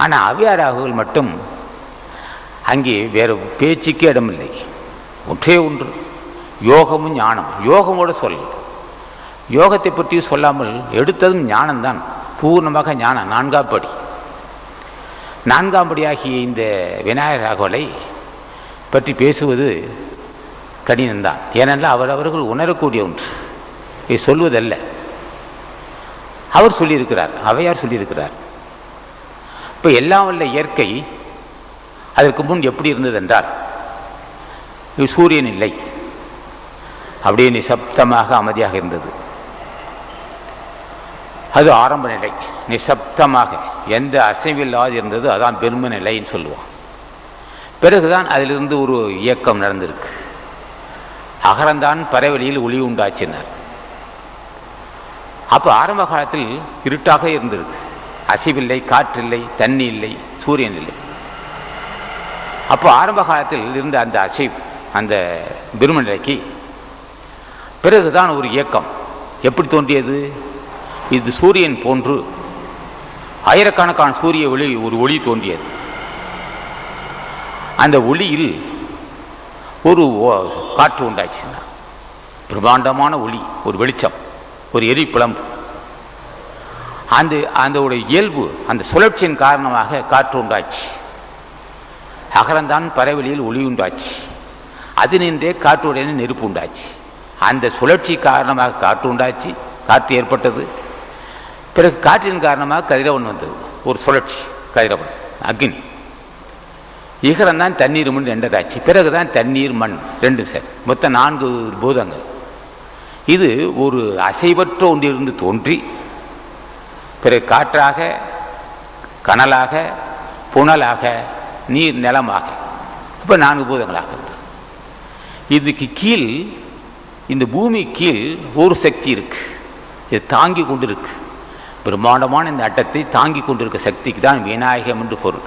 ஆனால் அவ்வியாராகுகள் மட்டும் அங்கே வேறு பேச்சுக்கே இடமில்லை. ஒன்றே ஒன்று. யோகமும் ஞானம். யோகமோட சொல். யோகத்தை பற்றியும் சொல்லாமல் எடுத்ததும் ஞானம்தான். பூர்ணமாக ஞானம். நான்காம் படி. நான்காம் படியாகிய இந்த விநாயகர் ராகவலை பற்றி பேசுவது கடினம்தான். ஏனென்றால் அவர் அவர்கள் உணரக்கூடிய ஒன்று. இதை சொல்வதல்ல. அவர் சொல்லியிருக்கிறார். அவையார் சொல்லியிருக்கிறார். இப்போ எல்லாம் வல்ல இயற்கை அதற்கு முன் எப்படி இருந்தது என்றால் இது சூரியன் இல்லை. அப்படியே நிசப்தமாக அமைதியாக இருந்தது. அது ஆரம்ப நிலை. நிசப்தமாக. எந்த அசைவில்லாது இருந்தது. அதான் பெரும நிலைன்னு சொல்லுவோம் பிறகுதான் அதிலிருந்து ஒரு இயக்கம் நடந்திருக்கு. அகரந்தான் பறவெளியில் ஒளி உண்டாச்சினார் அப்போ ஆரம்ப காலத்தில் இருட்டாக இருந்திருக்கு. அசைவில்லை காற்றில்லை தண்ணி இல்லை சூரியன் இல்லை அப்போ ஆரம்ப காலத்தில் இருந்த அந்த அசைவு அந்த பிரம்மநிலைக்கு நிலைக்கு பிறகுதான் ஒரு இயக்கம். எப்படி தோன்றியது? இது சூரியன் போன்று ஆயிரக்கணக்கான சூரிய ஒளி ஒரு ஒளி தோன்றியது. அந்த ஒளியில் ஒரு ஓ- காற்று உண்டாச்சுன்னா பிரம்மாண்டமான ஒளி ஒரு வெளிச்சம் ஒரு எரிப்புலம்பு அந்த அந்த இயல்பு அந்த சுழற்சியின் காரணமாக காற்று உண்டாச்சு. அகரந்தான் பறவெளியில் ஒளி உண்டாச்சு. அது நின்றே காற்றுடைய நெருப்பு உண்டாச்சு. அந்த சுழற்சி காரணமாக காற்று உண்டாச்சு. காற்று ஏற்பட்டது. பிறகு காற்றின் காரணமாக கதிரவன் வந்தது. ஒரு சுழற்சி கதிரவன் அக்னி. ஈகரம் தான் தண்ணீர் மண் ரெண்டதாச்சு. பிறகுதான் தண்ணீர் மண் ரெண்டு சார். மொத்தம் நான்கு பூதங்கள். இது ஒரு அசைவற்ற ஒன்றிலிருந்து தோன்றி பிறகு காற்றாக கனலாக புனலாக நீர் நிலமாக. இப்போ நான்கு பூதங்களாக. இதுக்கு கீழ் இந்த பூமி கீழ் ஒரு சக்தி இருக்கு. இது தாங்கி கொண்டு இருக்கு பிரம்மாண்டமான இந்த அட்டத்தை தாங்கி கொண்டிருக்க சக்திக்கு தான் விநாயகம் என்று பொருள்.